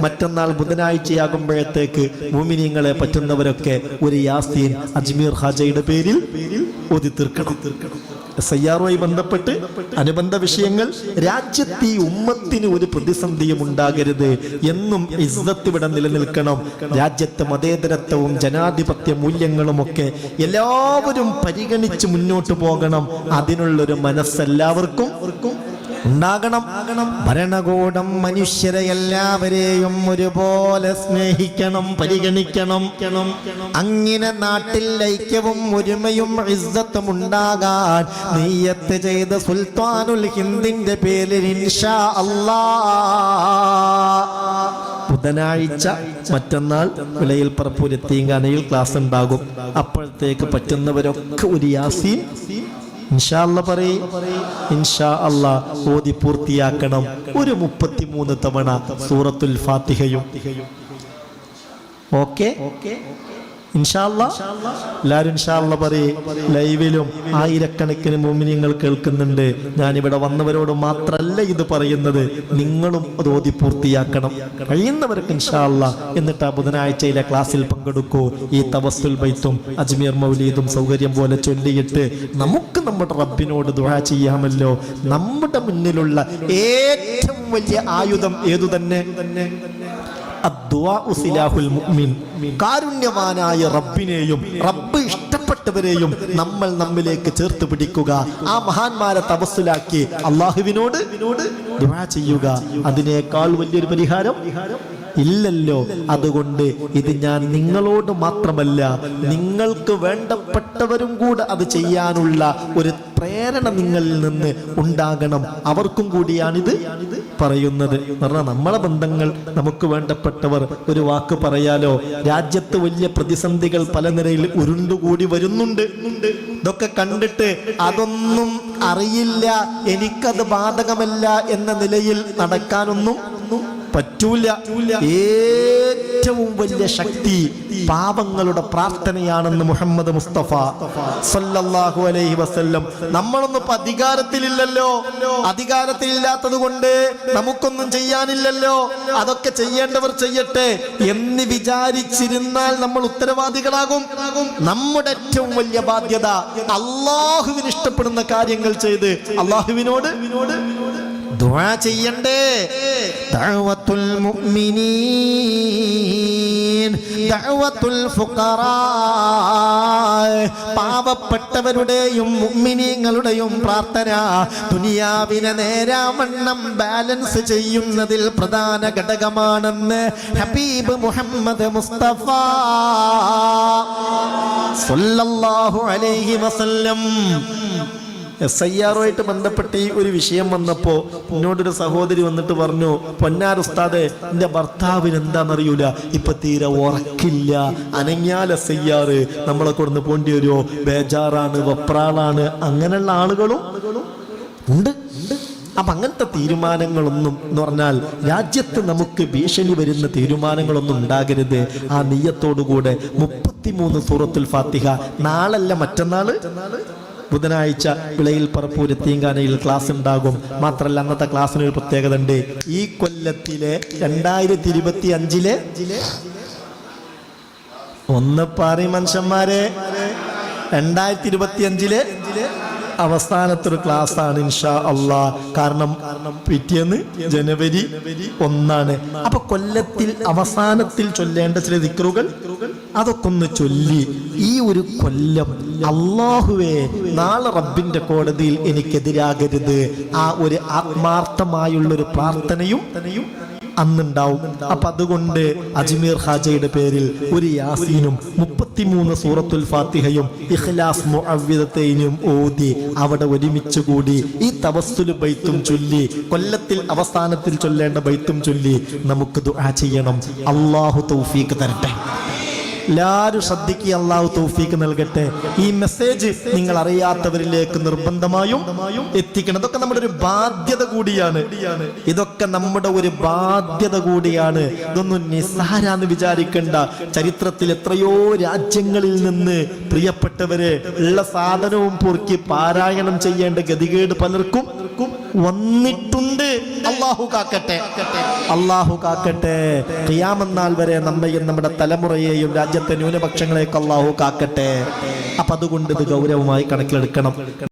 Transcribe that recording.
മറ്റന്നാൾ ബുധനാഴ്ചയാകുമ്പോഴത്തേക്ക് ഭൂമിനിയങ്ങളെ പറ്റുന്നവരൊക്കെ ഒരു യാസ്തീൻ അജ്മീർ ഹാജയുടെ പേരിൽ ആറുമായി ബന്ധപ്പെട്ട് അനുബന്ധ വിഷയങ്ങൾ രാജ്യത്ത് ഈ ഉമ്മത്തിന് ഒരു പ്രതിസന്ധിയും ഉണ്ടാകരുത് എന്നും ഇസ്സത്ത് ഇവിടെ നിലനിൽക്കണം. രാജ്യത്തെ മതേതരത്വവും ജനാധിപത്യ മൂല്യങ്ങളുമൊക്കെ എല്ലാവരും പരിഗണിച്ച് മുന്നോട്ട് പോകണം. അതിനുള്ളൊരു മനസ്സെല്ലാവർക്കും ഉണ്ടാകണം. ഭരണകൂടം മനുഷ്യരെ എല്ലാവരെയും ഒരുപോലെ സ്നേഹിക്കണം പരിഗണിക്കണം. അങ്ങനെ നാട്ടിൽ ഐക്യവും ഒരുമയും ഇസ്സത്തും ഉണ്ടാകാൻ നെയ്യത്ത് ചെയ്ത സുൽത്താനുൽ ഹിന്ദിന്റെ പേരിൽ ഇൻഷാ അല്ലാ. ബുധനാഴ്ച മറ്റന്നാൾ വിളയിൽ പറപ്പൂരെത്തിയും എത്തിയങ്കാനയിൽ ക്ലാസ് ഉണ്ടാകും. അപ്പോഴത്തേക്ക് പറ്റുന്നവരൊക്കെ ഒരു യാസീൻ ഇൻഷാ അല്ല പറയും. ഇൻഷാ അല്ല ഓതി പൂർത്തിയാക്കണം. ഒരു മുപ്പത്തിമൂന്ന് തവണ സൂറത്തുൽ ഫാത്തിഹയും. ഓക്കെ? ഇൻഷാല്ല എല്ലാവരും ഇൻഷാല്ല പറയും ലൈവിലും ആയിരക്കണക്കിന് മോമിനിയങ്ങൾ കേൾക്കുന്നുണ്ട്. ഞാനിവിടെ വന്നവരോട് മാത്രല്ല ഇത് പറയുന്നത്. നിങ്ങളും അത് ഓതി പൂർത്തിയാക്കണം. കഴിയുന്നവർക്ക് ഇൻഷാല്ല എന്നിട്ട് ആ ബുധനാഴ്ചയിലെ ക്ലാസ്സിൽ പങ്കെടുക്കൂ. ഈ തവസ്സുൽ ബൈത്തും അജ്മീർ മൗലീദും സൗകര്യം പോലെ ചൊല്ലിയിട്ട് നമുക്ക് നമ്മുടെ റബ്ബിനോട് ദുഴ ചെയ്യാമല്ലോ. നമ്മുടെ മുന്നിലുള്ള ഏറ്റവും വലിയ ആയുധം ഏതു തന്നെ മുഅ്മിൻ. കാരുണ്യവാനായ റബ്ബിനെയും റബ്ബ് ഇഷ്ടപ്പെട്ടവരെയും നമ്മൾ നമ്മിലേക്ക് ചേർത്ത് പിടിക്കുക. ആ മഹാന്മാരെ തപസ്സിലാക്കി അള്ളാഹുവിനോട് ചെയ്യുക. അതിനേക്കാൾ വലിയൊരു പരിഹാരം? ഇല്ലല്ലോ. അതുകൊണ്ട് ഇത് ഞാൻ നിങ്ങളോട് മാത്രമല്ല നിങ്ങൾക്ക് വേണ്ടപ്പെട്ടവരും കൂടെ അത് ചെയ്യാനുള്ള ഒരു പ്രേരണ നിങ്ങളിൽ നിന്ന് ഉണ്ടാകണം. അവർക്കും കൂടിയാണിത് പറയുന്നത്. പറഞ്ഞാൽ നമ്മളെ ബന്ധങ്ങൾ നമുക്ക് വേണ്ടപ്പെട്ടവർ ഒരു വാക്ക് പറയാലോ? രാജ്യത്ത് വലിയ പ്രതിസന്ധികൾ പല നിലയിൽ ഉരുണ്ടുകൂടി വരുന്നുണ്ട്. ഇതൊക്കെ കണ്ടിട്ട് അതൊന്നും അറിയില്ല. എനിക്കത് ബാധകമല്ല എന്ന നിലയിൽ നടക്കാനൊന്നും പറ്റൂല. ഏറ്റവും വലിയ ശക്തി പാപങ്ങളുടെ പ്രാർത്ഥനയാണെന്ന് മുഹമ്മദ് മുസ്തഫ സല്ലല്ലാഹു അലൈഹി വസല്ലം. നമ്മളൊന്നും ഇപ്പൊ അധികാരത്തിലില്ലല്ലോ. അധികാരത്തിലില്ലാത്തത് കൊണ്ട് നമുക്കൊന്നും ചെയ്യാനില്ലല്ലോ. അതൊക്കെ ചെയ്യേണ്ടവർ ചെയ്യട്ടെ എന്ന് വിചാരിച്ചിരുന്നാൽ നമ്മൾ ഉത്തരവാദികളാകും. നമ്മുടെ ഏറ്റവും വലിയ ബാധ്യത അള്ളാഹുവിന് ഇഷ്ടപ്പെടുന്ന കാര്യങ്ങൾ ചെയ്ത് അള്ളാഹുവിനോട് ദുആ ചെയ്യണ്ടേ. ദഅവത്തുൽ മുഅ്മിനീൻ ദഅവത്തുൽ ഫുഖറാ. പാവപ്പെട്ടവരുടെയും മുഅ്മിനീങ്ങളുടെയും പ്രാർത്ഥന ദുനിയാവിനെ നേരാവണ്ണം ബാലൻസ് ചെയ്യുന്നതിൽ പ്രധാന ഘടകമാണെന്ന് ഹബീബ് മുഹമ്മദ് മുസ്തഫ സല്ലല്ലാഹു അലൈഹി വസല്ലം എസ് ഐ ആറുമായിട്ട് ബന്ധപ്പെട്ട് ഈ ഒരു വിഷയം വന്നപ്പോ എന്നോടൊരു സഹോദരി വന്നിട്ട് പറഞ്ഞു പൊന്നാർ ഉസ്താദെ എന്റെ ഭർത്താവിന് എന്താണെന്നറിയൂല? ഇപ്പൊ തീരെ ഉറക്കില്ല. അനങ്ങിയാൽ എസ് ഐ ആറ് നമ്മളെ കൊടുന്ന് പോണ്ടി വരുമോ ബേജാറാണ് വപ്രാളാണ്. അങ്ങനെയുള്ള ആളുകളും ഉണ്ട്. അപ്പൊ അങ്ങനത്തെ തീരുമാനങ്ങളൊന്നും എന്ന് പറഞ്ഞാൽ രാജ്യത്ത് നമുക്ക് ഭീഷണി വരുന്ന തീരുമാനങ്ങളൊന്നും ഉണ്ടാകരുത്. ആ നെയ്യത്തോടുകൂടെ മുപ്പത്തിമൂന്ന് സൂറത്തുൽ ഫാത്തിഹ. നാളല്ല മറ്റന്നാൾ? ബുധനാഴ്ച വിളയിൽ പറപ്പൂര് തീങ്കാനയിൽ ക്ലാസ് ഉണ്ടാകും. മാത്രല്ല അന്നത്തെ ക്ലാസ്സിന് ഒരു പ്രത്യേകത ഉണ്ട്. ഈ കൊല്ലത്തിലെ രണ്ടായിരത്തി ഇരുപത്തി അഞ്ചിലെ ഒന്ന് പാറി മനുഷ്യന്മാരെ രണ്ടായിരത്തി ഇരുപത്തി അഞ്ചിലെ അവസാനത്തൊരു ക്ലാസ് ആണ് ഇൻഷാ അള്ളാ. കാരണം പിറ്റേന്ന് ജനുവരി ഒന്നാണ്. അപ്പൊ കൊല്ലത്തിൽ അവസാനത്തിൽ ചൊല്ലേണ്ട ചില ദിക്റുകൾ അതൊക്കെ ഒന്ന് ചൊല്ലി ഈ ഒരു കൊല്ലം അള്ളാഹുവേ നാളെ റബ്ബിന്റെ കോടതിയിൽ എനിക്കെതിരാകരുത്. ആ ഒരു ആത്മാർത്ഥമായുള്ള ഒരു പ്രാർത്ഥനയും അന്നുണ്ടാവും. അപ്പൊ അതുകൊണ്ട് അജ്മീർ ഹാജയുടെ പേരിൽ ഒരു യാസീനും മുപ്പത്തിമൂന്ന് സൂറത്തുൽ ഫാത്തിഹയും ഇഖ്ലാസ് മുഅവ്വിദത്തെയും ഓതി അവിടെ ഒരുമിച്ച് കൂടി ഈ തവസ്സുൽ ബൈത്തും ചൊല്ലി കൊല്ലത്തിൽ അവസാനത്തിൽ ചൊല്ലേണ്ട ബൈത്തും ചൊല്ലി നമുക്ക് ദുആ ചെയ്യണം. അള്ളാഹു തൗഫീഖ് തരട്ടെ. എല്ലാവരും ശ്രദ്ധിക്കുക അള്ളാഹു തൗഫീക്ക് നൽകട്ടെ. ഈ മെസ്സേജ് നിങ്ങൾ അറിയാത്തവരിലേക്ക് നിർബന്ധമായും എത്തിക്കണം. ഇതൊക്കെ നമ്മുടെ ഒരു ബാധ്യത കൂടിയാണ്. ഇതൊക്കെ നമ്മുടെ ഒരു ബാധ്യത കൂടിയാണ്. ഇതൊന്നും നിസ്സാരാന്ന് വിചാരിക്കേണ്ട. ചരിത്രത്തിൽ എത്രയോ രാജ്യങ്ങളിൽ നിന്ന് പ്രിയപ്പെട്ടവരെ ഉള്ള സാധനവും പൊറുക്കി പാരായണം ചെയ്യേണ്ട ഗതികേട് പലർക്കും വന്നിട്ടുണ്ട്. അള്ളാഹു കാക്കട്ടെ. അള്ളാഹു കാക്കട്ടെ. ക്യാമെന്നാൽ വരെ നമ്മയും നമ്മുടെ തലമുറയെയും രാജ്യത്തെ ന്യൂനപക്ഷങ്ങളെയൊക്കെ അള്ളാഹു കാക്കട്ടെ. അപ്പൊ അതുകൊണ്ട് ഇത് ഗൗരവമായി കണക്കിലെടുക്കണം.